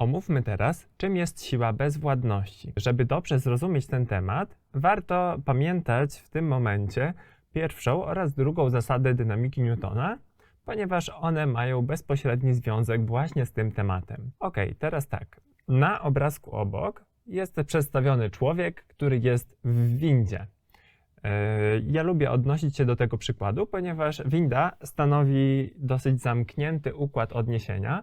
Omówmy teraz, czym jest siła bezwładności. Żeby dobrze zrozumieć ten temat, warto pamiętać w tym momencie pierwszą oraz drugą zasadę dynamiki Newtona, ponieważ one mają bezpośredni związek właśnie z tym tematem. Ok, teraz tak. Na obrazku obok jest przedstawiony człowiek, który jest w windzie. Yy, Ja lubię odnosić się do tego przykładu, ponieważ winda stanowi dosyć zamknięty układ odniesienia.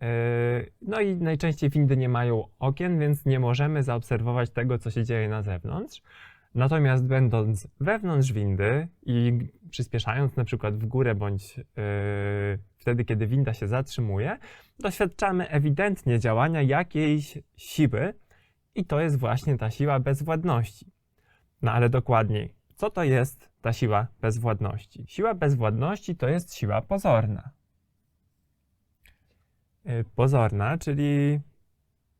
Yy, No i najczęściej windy nie mają okien, więc nie możemy zaobserwować tego, co się dzieje na zewnątrz. Natomiast będąc wewnątrz windy i przyspieszając na przykład w górę bądź yy, wtedy, kiedy winda się zatrzymuje, doświadczamy ewidentnie działania jakiejś siły i to jest właśnie ta siła bezwładności. No ale dokładniej, co to jest ta siła bezwładności? Siła bezwładności to jest siła pozorna. Yy, Pozorna, czyli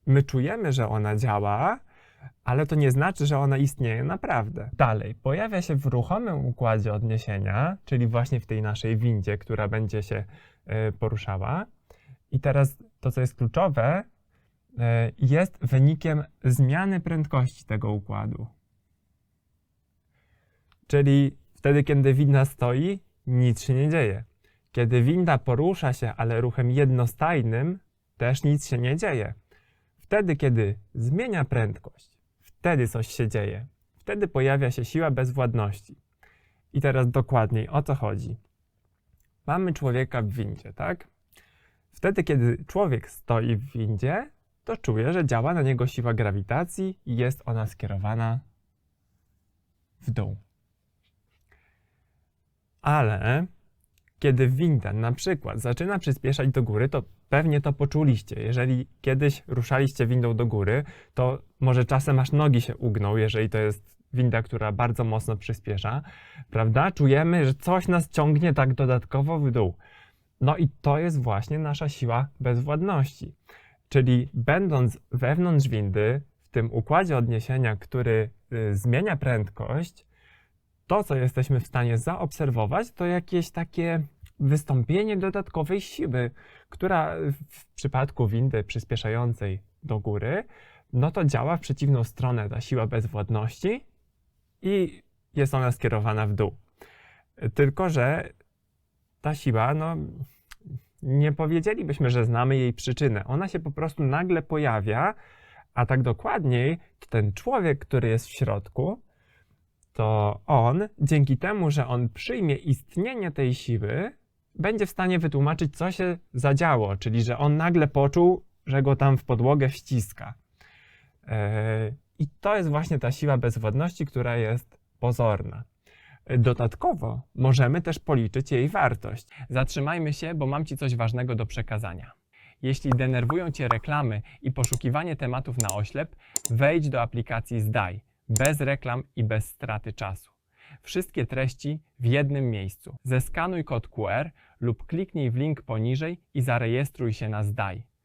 my czujemy, że ona działa, ale to nie znaczy, że ona istnieje naprawdę. Dalej, pojawia się w ruchomym układzie odniesienia, czyli właśnie w tej naszej windzie, która będzie się y, poruszała. I teraz to, co jest kluczowe, y, jest wynikiem zmiany prędkości tego układu. Czyli wtedy, kiedy winda stoi, nic się nie dzieje. Kiedy winda porusza się, ale ruchem jednostajnym, też nic się nie dzieje. Wtedy, kiedy zmienia prędkość, wtedy coś się dzieje. Wtedy pojawia się siła bezwładności. I teraz dokładniej o co chodzi. Mamy człowieka w windzie, tak? Wtedy, kiedy człowiek stoi w windzie, to czuje, że działa na niego siła grawitacji i jest ona skierowana w dół. Ale kiedy winda na przykład zaczyna przyspieszać do góry, to pewnie to poczuliście. Jeżeli kiedyś ruszaliście windą do góry, to może czasem aż nogi się ugną, jeżeli to jest winda, która bardzo mocno przyspiesza, prawda? Czujemy, że coś nas ciągnie tak dodatkowo w dół. No i to jest właśnie nasza siła bezwładności. Czyli będąc wewnątrz windy, w tym układzie odniesienia, który y, zmienia prędkość, to, co jesteśmy w stanie zaobserwować, to jakieś takie wystąpienie dodatkowej siły, która w przypadku windy przyspieszającej do góry, no to działa w przeciwną stronę ta siła bezwładności i jest ona skierowana w dół. Tylko, że ta siła, no nie powiedzielibyśmy, że znamy jej przyczynę. Ona się po prostu nagle pojawia, a tak dokładniej, to ten człowiek, który jest w środku, to on, dzięki temu, że on przyjmie istnienie tej siły, będzie w stanie wytłumaczyć, co się zadziało, czyli że on nagle poczuł, że go tam w podłogę wciska. Eee, I to jest właśnie ta siła bezwładności, która jest pozorna. Dodatkowo możemy też policzyć jej wartość. Zatrzymajmy się, bo mam Ci coś ważnego do przekazania. Jeśli denerwują Cię reklamy i poszukiwanie tematów na oślep, wejdź do aplikacji Zdaj, bez reklam i bez straty czasu. Wszystkie treści w jednym miejscu. Zeskanuj kod QR lub kliknij w link poniżej i zarejestruj się na Zdaj.